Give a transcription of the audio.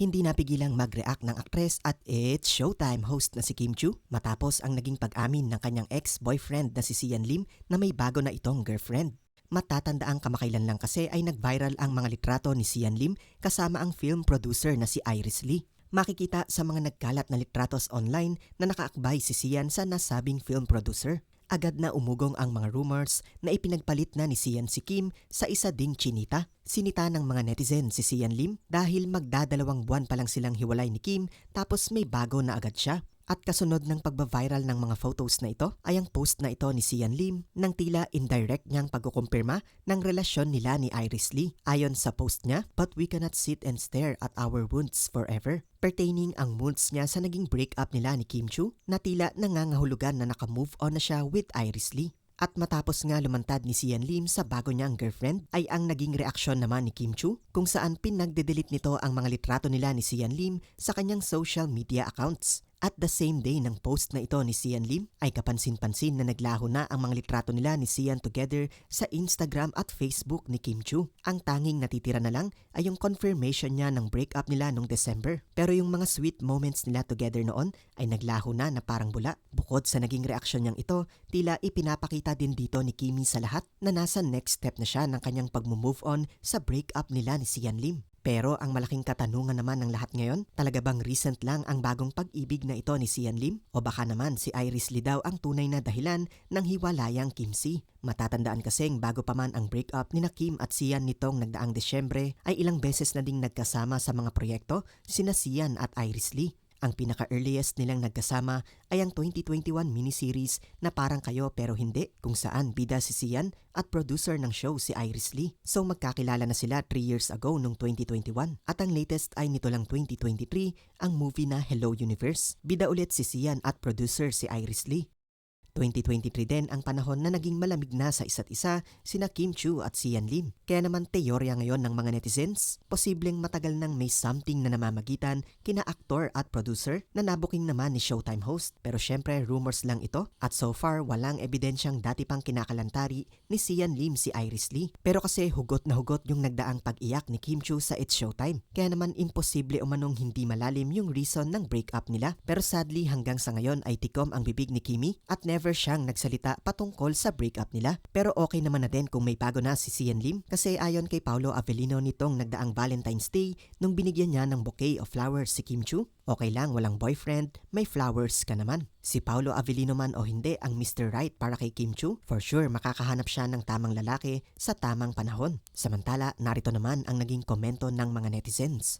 Hindi napigilang mag-react ng aktres at It's Showtime host na si Kim Chu matapos ang naging pag-amin ng kanyang ex-boyfriend na si Sian Lim na may bago na itong girlfriend. Matatandaang kamakailan lang kasi ay nag-viral ang mga litrato ni Sian Lim kasama ang film producer na si Iris Lee. Makikita sa mga nagkalat na litratos online na nakaakbay si Sian sa nasabing film producer. Agad na umugong ang mga rumors na ipinagpalit na ni Sian si Kim sa isa ding chinita. Sinita ng mga netizen si Sian Lim dahil magdadalawang buwan pa lang silang hiwalay ni Kim tapos may bago na agad siya. At kasunod ng pagbaviral ng mga photos na ito ay ang post na ito ni Sian Lim nang tila indirect niyang pagkukumpirma ng relasyon nila ni Iris Lee. Ayon sa post niya, but we cannot sit and stare at our wounds forever. Pertaining ang wounds niya sa naging breakup nila ni Kim Chu na tila nangangahulugan na nakamove on na siya with Iris Lee. At matapos nga lumantad ni Sian Lim sa bago niyang girlfriend ay ang naging reaksyon naman ni Kim Chu kung saan pinagde-delete nito ang mga litrato nila ni Sian Lim sa kanyang social media accounts. At the same day ng post na ito ni Sian Lim ay kapansin-pansin na naglaho na ang mga litrato nila ni Sian together sa Instagram at Facebook ni Kim Chu. Ang tanging natitira na lang ay yung confirmation niya ng breakup nila noong December. Pero yung mga sweet moments nila together noon ay naglaho na na parang bula. Bukod sa naging reaksyon niyang ito, tila ipinapakita din dito ni Kimi sa lahat na nasa next step na siya ng kanyang pag-move on sa breakup nila ni Sian Lim. Pero ang malaking katanungan naman ng lahat ngayon, talaga bang recent lang ang bagong pag-ibig na ito ni Sian Lim? O baka naman si Iris Lee daw ang tunay na dahilan ng hiwalayang Kim Si? Matatandaan kasing bago pa man ang breakup ni na Kim at Sian nitong nagdaang Desyembre ay ilang beses na ding nagkasama sa mga proyekto sina Sian at Iris Lee. Ang pinaka-earliest nilang nagkasama ay ang 2021 miniseries na Parang Kayo Pero Hindi kung saan bida si Sian at producer ng show si Iris Lee. So magkakilala na sila 3 years ago nung 2021. At ang latest ay nito lang 2023 ang movie na Hello Universe. Bida ulit si Sian at producer si Iris Lee. 2023 din ang panahon na naging malamig na sa isa't isa sina Kim Chu at Sian Lim. Kaya naman teorya ngayon ng mga netizens, posibleng matagal nang may something na namamagitan kina aktor at producer na nabuking naman ni Showtime host. Pero syempre rumors lang ito at so far walang ebidensyang dati pang kinakalantari ni Sian Lim si Iris Lee. Pero kasi hugot na hugot yung nagdaang pag-iyak ni Kim Chu sa It's Showtime. Kaya naman imposible umanong hindi malalim yung reason ng breakup nila. Pero sadly hanggang sa ngayon ay tikom ang bibig ni Kimi at never never siyang nagsalita patungkol sa breakup nila. Pero okay naman na din kung may bago na si Sian Lim kasi ayon kay Paulo Avellino nitong nagdaang Valentine's Day nung binigyan niya ng bouquet of flowers si Kim Chu. Okay lang walang boyfriend, may flowers ka naman. Si Paulo Avellino man o hindi ang Mr. Right para kay Kim Chu, for sure makakahanap siya ng tamang lalaki sa tamang panahon. Samantala, narito naman ang naging komento ng mga netizens.